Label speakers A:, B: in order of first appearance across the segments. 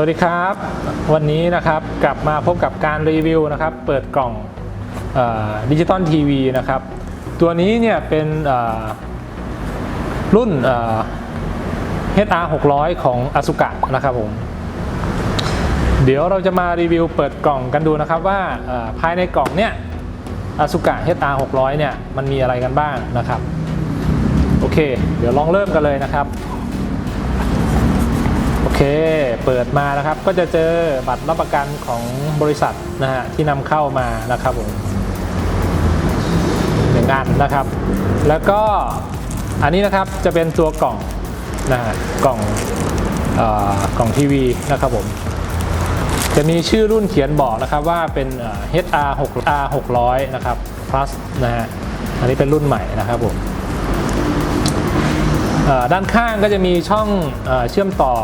A: วัสดีครับ วันนี้นะครับกลับมาพบกับการรีวิวนะครับ เปิดกล่องดิจิตอลทีวีนะครับ ตัวนี้เนี่ยเป็นรุ่นเอ่อ HR 600 ของ Asuka นะครับผม เดี๋ยวเราจะมารีวิวเปิดกล่องกันดูนะครับว่าภายในกล่องเนี่ย Asuka HR 600 เนี่ยมันมีอะไรกันบ้างนะครับ โอเค เดี๋ยวลองเริ่มกันเลยนะครับ เค เปิดมานะครับ ก็จะเจอบัตรรับประกันของบริษัทนะฮะที่นำเข้ามานะครับผมหนึ่งอันนะครับ แล้วก็อันนี้นะครับจะเป็นตัวกล่องนะฮะกล่องเออกล่องทีวีนะครับผม จะมีชื่อรุ่นเขียนบอกนะครับว่าเป็นเอ่อ HR 6 R 600นะครับ plus นะฮะ อันนี้เป็นรุ่นใหม่นะครับผมด้านข้างก็จะมีช่องเชื่อมต่อ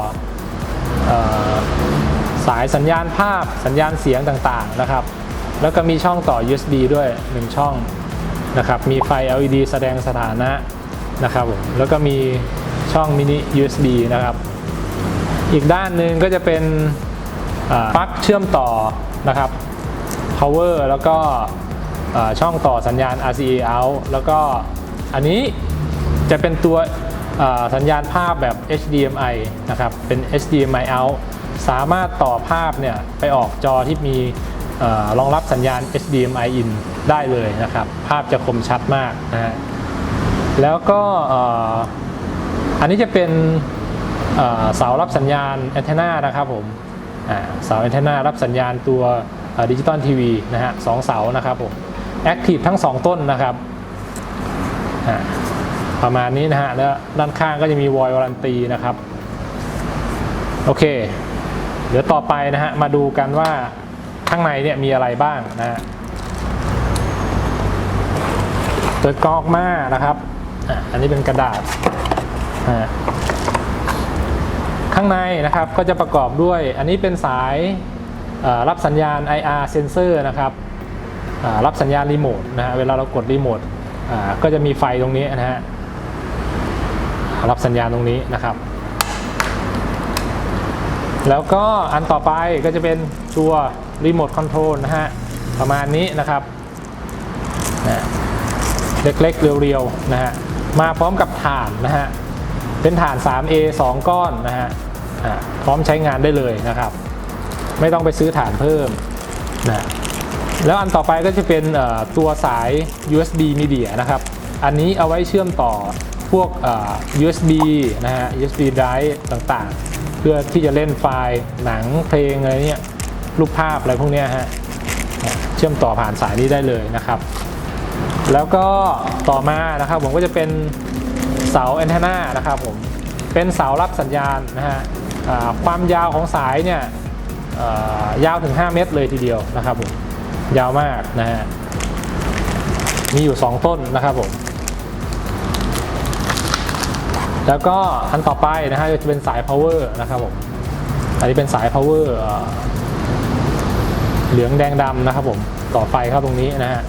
A: สายสัญญาณภาพสัญญาณเสียงต่างๆนะครับ แล้วก็มีช่องต่อ USB ด้วย 1 ช่องนะครับ มีไฟ LED แสดงสถานะนะครับผมแล้วก็มีช่องมินิ USB นะครับ อีกด้านหนึ่งก็จะเป็นปลั๊กเชื่อมต่อนะครับ power แล้วก็ช่องต่อสัญญาณ RCA out แล้วก็อันนี้จะเป็นตัว สัญญาณภาพแบบ HDMI นะครับ เป็น HDMI out สามารถต่อภาพเนี่ยไปออกจอที่มีรองรับสัญญาณ HDMI in ได้เลยนะครับ ภาพจะคมชัดมากนะฮะแล้วก็ออันนี้จะเป็นเสารับสัญญาณแอนเทนานะครับผมเสาแอนเทนารับสัญญาณตัวดิจิตอลทีวีนะฮะสองเสานะครับผมแอคทีฟทั้ง 2 ต้นนะครับ ประมาณนี้นะฮะแล้วด้านข้างก็จะมีวอยวารันตีนะครับ โอเค เดี๋ยวต่อไปนะฮะมาดูกันว่าข้างในเนี่ยมีอะไรบ้างนะฮะเปิดกอกมานะครับอันนี้เป็นกระดาษข้างในนะครับก็จะประกอบด้วย อันนี้เป็นสายรับสัญญาณ IR sensor นะครับรับสัญญาณรีโมทนะฮะเวลาเรากดรีโมทก็จะมีไฟตรงนี้นะฮะ รับสัญญาณตรงนี้นะครับ แล้วก็อันต่อไปก็จะเป็นตัวรีโมทคอนโทรลนะฮะ ประมาณนี้นะครับนะเล็กๆ เรียวๆ นะฮะ มาพร้อมกับถ่านนะฮะ เป็นถ่าน 3A 2 ก้อนนะฮะพร้อมใช้งานได้เลยนะครับ ไม่ต้องไปซื้อถ่านเพิ่มนะแล้วอันต่อไปก็จะเป็นตัวสาย USB media นะครับ อันนี้เอาไว้เชื่อมต่อ พวก USB นะฮะ USB drive ต่างๆ เพื่อที่จะเล่นไฟล์หนังเพลงอะไรเนี่ยรูปภาพอะไรพวกเนี้ยฮะเชื่อมต่อผ่านสายนี้ได้เลยนะครับ แล้วก็ต่อมานะครับผมก็จะเป็นเสาแอนเทนานะครับผมเป็นเสารับสัญญาณนะฮะความยาวของสายเนี่ยยาวถึง 5 เมตรเลยทีเดียวนะครับผมยาวมากนะฮะมีอยู่ 2 ต้นนะครับผม แล้วก็อันต่อไปนะฮะจะเป็นสาย power นะครับผม อันนี้เป็นสาย power เหลืองแดงดำนะครับผมต่อไฟเข้าตรงนี้นะฮะ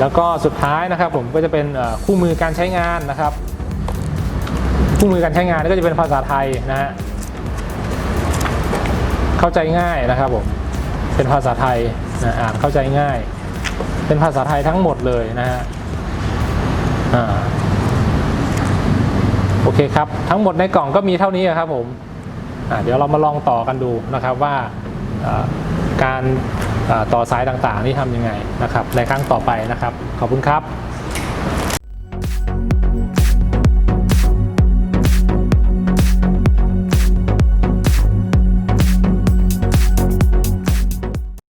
A: แล้วก็สุดท้ายนะครับผมก็จะเป็นคู่มือการใช้งานนะครับ คู่มือการใช้งานก็จะเป็นภาษาไทยนะฮะ เข้าใจง่ายนะครับผม เป็นภาษาไทยนะอ่านเข้าใจง่าย เป็นภาษาไทยทั้งหมดเลยนะฮะ อ่า เคครับ ทั้งหมดในกล่องก็มีเท่านี้ครับผมเดี๋ยวเรามาลองต่อกันดูนะครับว่าการต่อสายต่างๆนี่ทำยังไงนะครับในครั้งต่อไปนะครับ ขอบคุณครับ